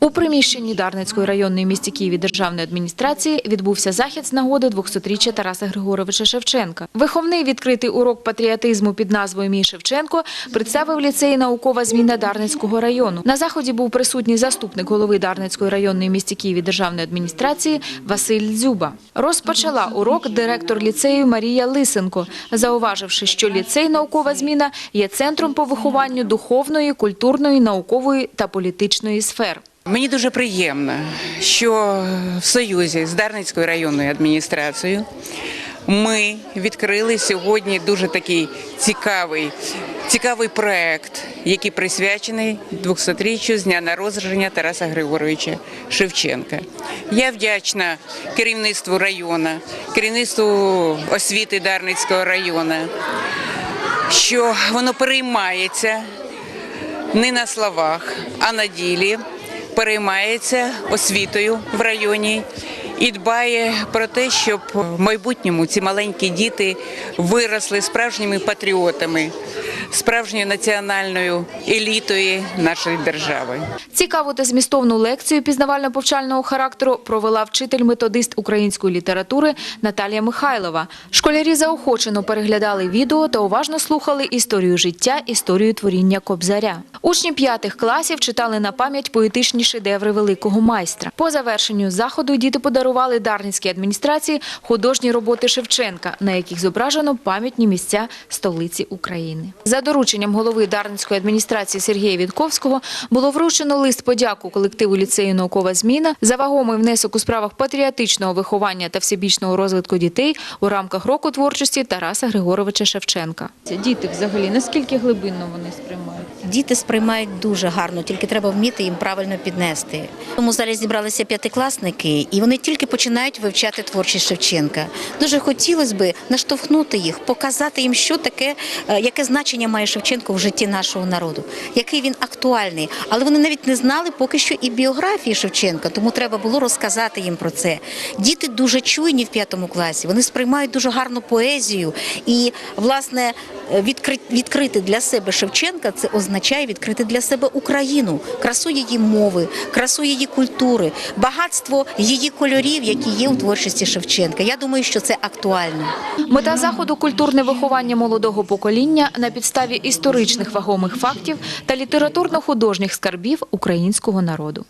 У приміщенні Дарницької районної місті Києві державної адміністрації відбувся захід з нагоди 200-річчя Тараса Григоровича Шевченка. Виховний відкритий урок патріотизму під назвою Мій Шевченко представив ліцей наукова зміна Дарницького району. На заході був присутній заступник голови Дарницької районної місті Києві державної адміністрації Василь Дзюба. Розпочала урок директор ліцею Марія Лисенко, зауваживши, що ліцей наукова зміна є центром по вихованню духовної, культурної, наукової та політичної сфер. Мені дуже приємно, що в союзі з Дарницькою районною адміністрацією ми відкрили сьогодні дуже такий цікавий, цікавий проект, який присвячений 200-річчю з дня народження Тараса Григоровича Шевченка. Я вдячна керівництву району, керівництву освіти Дарницького району, що воно переймається не на словах, а на ділі переймається освітою в районі і дбає про те, щоб в майбутньому ці маленькі діти виросли справжніми патріотами, справжньою національною елітою нашої держави. Цікаву та змістовну лекцію пізнавально-повчального характеру провела вчитель-методист української літератури Наталія Михайлова. Школярі заохочено переглядали відео та уважно слухали історію життя, історію творіння Кобзаря. Учні п'ятих класів читали на пам'ять поетичні шедеври великого майстра. По завершенню заходу діти подарували Дарницькій адміністрації художні роботи Шевченка, на яких зображено пам'ятні місця столиці України. За дорученням голови Дарницької адміністрації Сергія Вітковського було вручено лист подяку колективу ліцею «Наукова зміна» за вагомий внесок у справах патріотичного виховання та всебічного розвитку дітей у рамках року творчості Тараса Григоровича Шевченка. Діти взагалі наскільки глибинно вони сприймають? Діти сприймають дуже гарно, тільки треба вміти їм правильно піднести. Тому зараз зібралися п'ятикласники, і вони тільки починають вивчати творчість Шевченка. Дуже хотілося б наштовхнути їх, показати їм, що таке, е, яке значення має Шевченко в житті нашого народу, який він актуальний. Але вони навіть не знали поки що і біографії Шевченка, тому треба було розказати їм про це. Діти дуже чуйні в п'ятому класі, вони сприймають дуже гарну поезію і, власне, відкрити для себе Шевченка це означає відкрити для себе Україну, красу її мови, красу її культури, багатство її кольорів, які є у творчості Шевченка. Я думаю, що це актуально. Мета заходу культурне виховання молодого покоління на підставі історичних вагомих фактів та літературно-художніх скарбів українського народу.